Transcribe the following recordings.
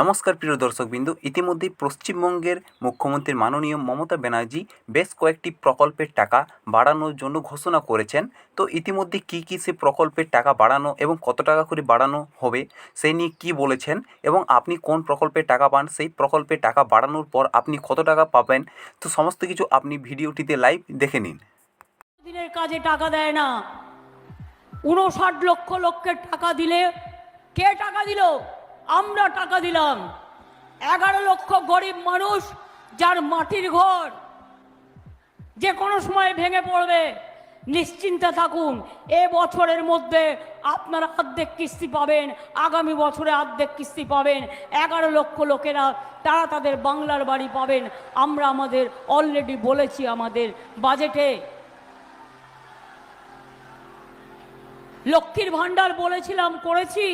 নমস্কার, প্রিয় দর্শকবৃন্দ। ইতিমধ্যেই পশ্চিমবঙ্গের মুখ্যমন্ত্রী মাননীয় মমতা ব্যানার্জি বেশ কয়েকটি প্রকল্পের টাকা বাড়ানোর জন্য ঘোষণা করেছেন। তো ইতিমধ্যে কী কী সে প্রকল্পের টাকা বাড়ানো এবং কত টাকা করে বাড়ানো হবে সেই নিয়ে কী বলেছেন এবং আপনি কোন প্রকল্পের টাকা পান, সেই প্রকল্পের টাকা বাড়ানোর পর আপনি কত টাকা পাবেন, তো সমস্ত কিছু আপনি ভিডিওটিতে লাইভ দেখে নিন। দিনের কাজে টাকা দেয় না। উনষাট লক্ষ লক্ষের টাকা দিলে কে টাকা দিল? আমরা টাকা দিলাম। এগারো লক্ষ গরিব মানুষ যার মাটির ঘর যে কোনো সময় ভেঙে পড়বে। নিশ্চিন্তে থাকুন, এ বছরের মধ্যে আপনারা অর্ধেক কিস্তি পাবেন, আগামী বছরে অর্ধেক কিস্তি পাবেন। এগারো লক্ষ লোকেরা তারা তাদের বাংলার বাড়ি পাবেন। আমরা আমাদের অলরেডি বলেছি আমাদের বাজেটে লক্ষ্মীর ভাণ্ডার বলেছিলাম, করেছি।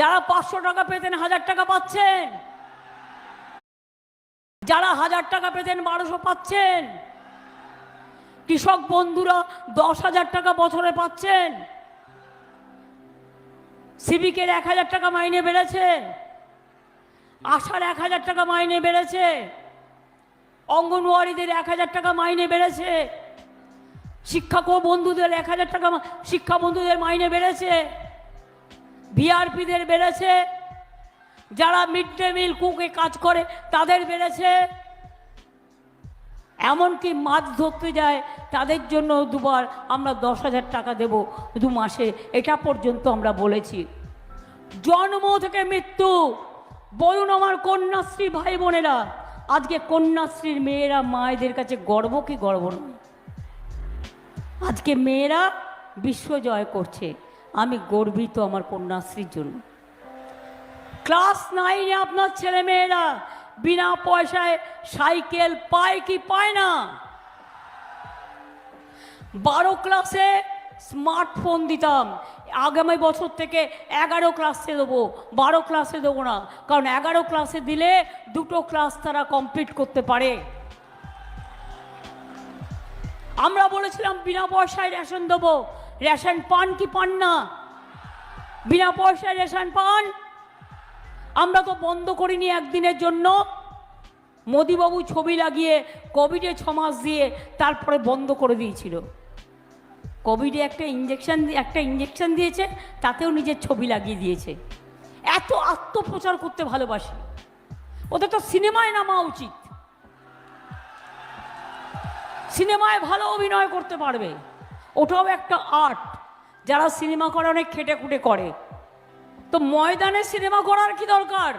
যারা পাঁচশো টাকা পেতেন হাজার টাকা পাচ্ছেন। যারা হাজার টাকা পেতেন বারোশো পাচ্ছেন। কৃষক বন্ধুরা দশ হাজার টাকা বছরে পাচ্ছেন। সিভিকের এক হাজার টাকা মাইনে বেড়েছে। আশার এক হাজার টাকা মাইনে বেড়েছে। অঙ্গনওয়াড়িদের এক হাজার টাকা মাইনে বেড়েছে। শিক্ষক বন্ধুদের এক হাজার টাকা শিক্ষা বন্ধুদের মাইনে বেড়েছে। ভিআরপিদের বেড়েছে। যারা মিড ডে মিল কুকে কাজ করে, তাদের বেড়েছে। এমনকি মাছ ধরতে যায়, তাদের জন্য দুবার আমরা দশ হাজার টাকা দেব দু মাসে। এটা পর্যন্ত আমরা বলেছি। জন্ম থেকে মৃত্যু। বলুন আমার কন্যাশ্রী ভাই বোনেরা আজকে কন্যাশ্রীর মেয়েরা মায়েদের কাছে গর্ব কি গর্ব নয়? আজকে মেয়েরা বিশ্ব জয় করছে। আমি গর্বিত আমার কন্যাশ্রীর জন্য। ক্লাস নাইনে আপনার ছেলে মেয়েরা বিনা পয়সায় সাইকেল পায় কি পায় না? বারো ক্লাসে স্মার্টফোন দিতাম। আগামী বছর থেকে এগারো ক্লাসে দেবো। বারো ক্লাসে দেবো না, কারণ এগারো ক্লাসে দিলে দুটো ক্লাস তারা কমপ্লিট করতে পারে। আমরা বলেছিলাম বিনা পয়সায় রেশন দেবো। রেশন পান কি পান না? বিনা পয়সায় রেশন পান? আমরা তো বন্ধ করিনি একদিনের জন্য। মোদিবাবু ছবি লাগিয়ে কোভিডে ছ মাস দিয়ে তারপরে বন্ধ করে দিয়েছিল। কোভিডে একটা ইঞ্জেকশন একটা ইঞ্জেকশন দিয়েছে, তাতেও নিজের ছবি লাগিয়ে দিয়েছে। এত আত্মপ্রচার করতে ভালোবাসে। ওদের তো সিনেমায় নামা উচিত। সিনেমায় ভালো অভিনয় করতে পারবে। ওটাও একটা আর্ট যারা সিনেমা করে অনেক খেটে খুটে করে। তো ময়দানে সিনেমা করার কি দরকার?